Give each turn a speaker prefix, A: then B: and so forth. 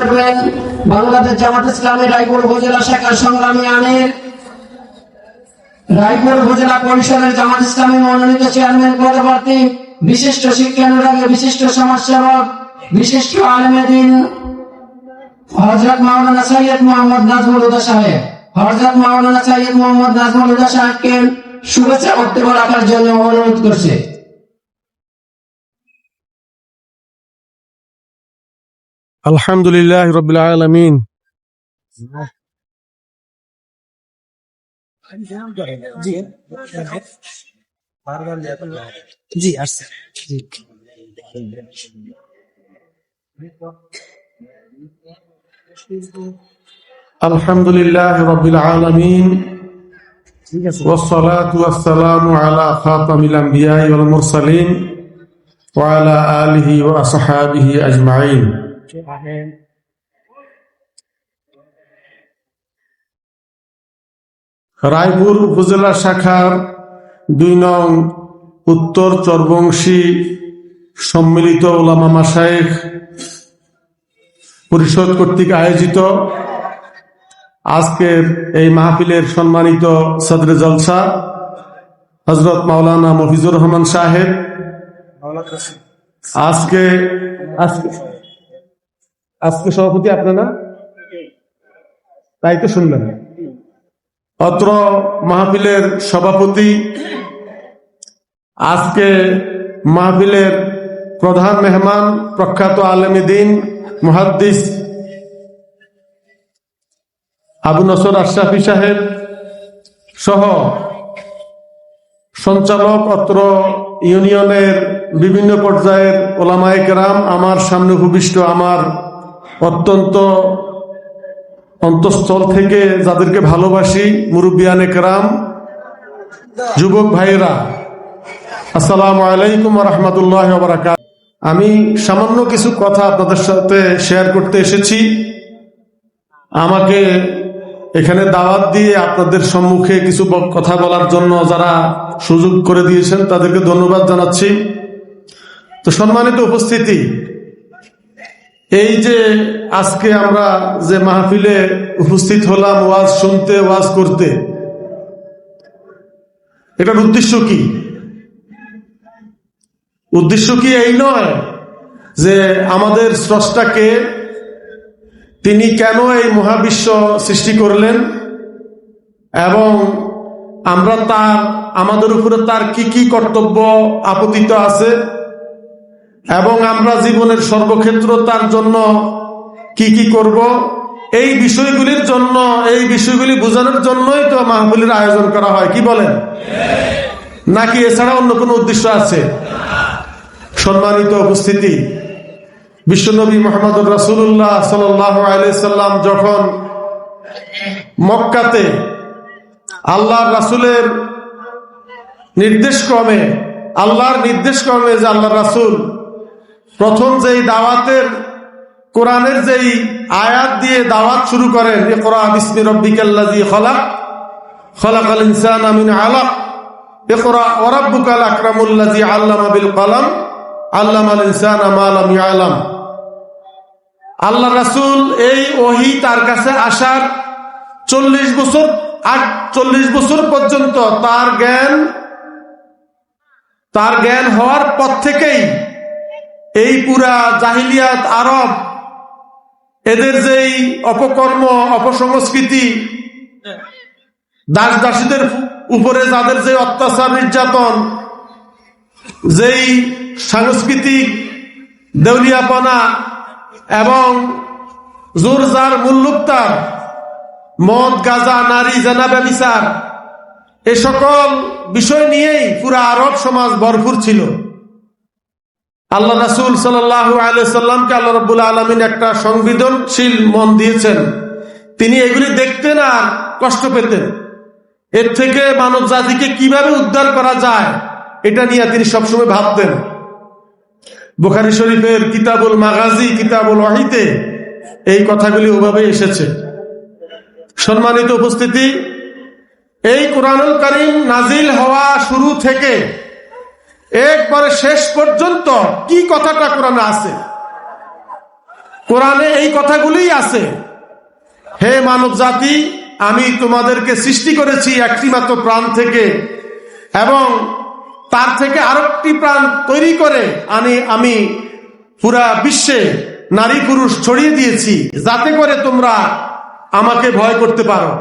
A: করবেন। বাংলাদেশ জামাত ইসলামী রায়পুর উপজেলা শাখার সংগ্রামী আমির। রায়পুর উপজেলা পরিষদের জামাত ইসলামী মনোনীত চেয়ারম্যান বিশিষ্ট শিক্ষানুরাগী বিশিষ্ট সমাজসেবক, বিশিষ্ট আলমেদিন হজরত মাওলানা সৈয়দ মোহাম্মদ নাজমুল সাহেব। হজরত মাওলানা সৈয়দ মোহাম্মদ নাজমুল সাহেবকে শুভেচ্ছা বক্তব্য রাখার জন্য অনুরোধ করছে।
B: আলহামদুলিল্লাহ রবিল আলমিন
C: জি আসছে জি
B: আলহামদুলিল্লাহ রবিল আলমিন
C: ঠিক আছে
B: والصلاة والسلام على خاتم الأنبياء والمرسلين وعلى آله وأصحابه أجمعين রায়পুর উপজেলা শাখার দুই নং উত্তর চরবংশী সম্মিলিত ওলামা মাসায়েখ পরিষদ কর্তৃক আয়োজিত আজকের এই মাহফিলের সম্মানিত সদরে জলসা হজরত মাওলানা মফিজুর রহমান সাহেব। আজকে আজকে আজকে সভাপতি আপনারা তাই তো শুনলেন অত্র মাহফিলের সভাপতি, আজকে মাহফিলের প্রধান মেহমান, প্রখ্যাত আলমী দিন, মুহাদ্দিস আবু নসর আশরাফি সাহেব সহ সঞ্চালক অত্র ইউনিয়নের বিভিন্ন পর্যায়ের ওলামায়ে কেরাম, আমার সামনে ভূমিষ্ঠ, আমার অত্যন্ত অন্তঃস্থল থেকে যাদেরকে ভালোবাসি মুরব্বিয়ানে কেরাম, যুবক ভাইয়েরা, আসসালামু আলাইকুম রহমতুল্লাহ আমি সামান্য কিছু কথা আপনাদের সাথে শেয়ার করতে এসেছি। আমাকে এখানে দাওয়াত দিয়ে আপনাদের সম্মুখে কিছু কথা বলার জন্য যারা সুযোগ করে দিয়েছেন, তাদেরকে ধন্যবাদ জানাচ্ছি। তো সম্মানিত উপস্থিতি এই যে আজকে আমরা যে মাহফিলে উপস্থিত হলাম ওয়াজ শুনতে, ওয়াজ করতে, এটার উদ্দেশ্য কি? উদ্দেশ্য কি এই নয় যে আমাদের স্রষ্টাকে তিনি কেন এই মহাবিশ্ব সৃষ্টি করলেন এবং আমরা তার, আমাদের উপরে তার কি কি কর্তব্য, আপতিত আছে? এবং আমরা জীবনের সর্বক্ষেত্র তার জন্য কি কি করব? এই বিষয়গুলির জন্য, এই বিষয়গুলি বোঝানোর জন্যই তো মাহফিলের আয়োজন করা হয়। কি বলেন? নাকি এছাড়া অন্য কোনো উদ্দেশ্য আছে? সম্মানিত উপস্থিতি, বিশ্বনবী মোহাম্মদ রাসুল্লাহ সাল্লাম যখন মক্কাতে আল্লাহ রাসুলের নির্দেশ ক্রমে আল্লাহর নির্দেশ ক্রমে যে আল্লাহ রাসুল প্রথম যেই দাওয়াতের, কোরআনের যেই আয়াত দিয়ে দাওয়াত শুরু করেন, ইকরা বিসমি রব্বিকাল্লাযী খলাক, খলাকাল ইনসানা আলাক, ইকরা ওয়া রাব্বুকাল আকরামুল্লাযী আল্লামা বিল কলম, আল্লামাল ইনসানা মা লাম ইয়ালাম। আল্লাহ রাসূল এই ওহী তার কাছে আসার চল্লিশ বছর, আট, চল্লিশ বছর পর্যন্ত তার জ্ঞান তার জ্ঞান হওয়ার পর থেকেই এই পুরা জাহিলিয়াত আরব, এদের যেই অপকর্ম, অপসংস্কৃতি দাস দাসীদের উপরে যাদের যে অত্যাচার নির্যাতন, যেই সাংস্কৃতিক দেউলিয়াপনা এবং জোর যার মুল্লুকতার, মদ, গাজা, নারী জানাবে বিচার এ সকল বিষয় নিয়েই পুরা আরব সমাজ ভরপুর ছিল। আল্লাহ রাসুল সাল্লাহ আলাইসাল্লামকে আল্লাহ রব্বুল আলমিন একটা সংবেদনশীল মন দিয়েছেন। তিনি এগুলি দেখতেন আর কষ্ট পেতেন। এর থেকে মানব জাতিকে কীভাবে উদ্ধার করা যায়, এটা নিয়ে তিনি সবসময় ভাবতেন। বুখারি শরীফের কিতাবুল মাগাজি, কিতাবুল ওয়াহিতে এই কথাগুলি ওভাবে এসেছে। সম্মানিত উপস্থিতি, এই কোরআনুল করিম নাজিল হওয়া শুরু থেকে একবারে শেষ পর্যন্ত কি কথাটা কোরআনে আছে? কোরআনে এই কথাগুলোই আছে। হে মানব জাতি, আমি তোমাদেরকে সৃষ্টি করেছি একটি মাত্র প্রাণ থেকে এবং তার থেকে আরেকটি প্রাণ তৈরি করে আমি আমি পুরা বিশ্বে নারী পুরুষ ছড়িয়ে দিয়েছি, যাতে করে তোমরা আমাকে ভয় করতে পারো।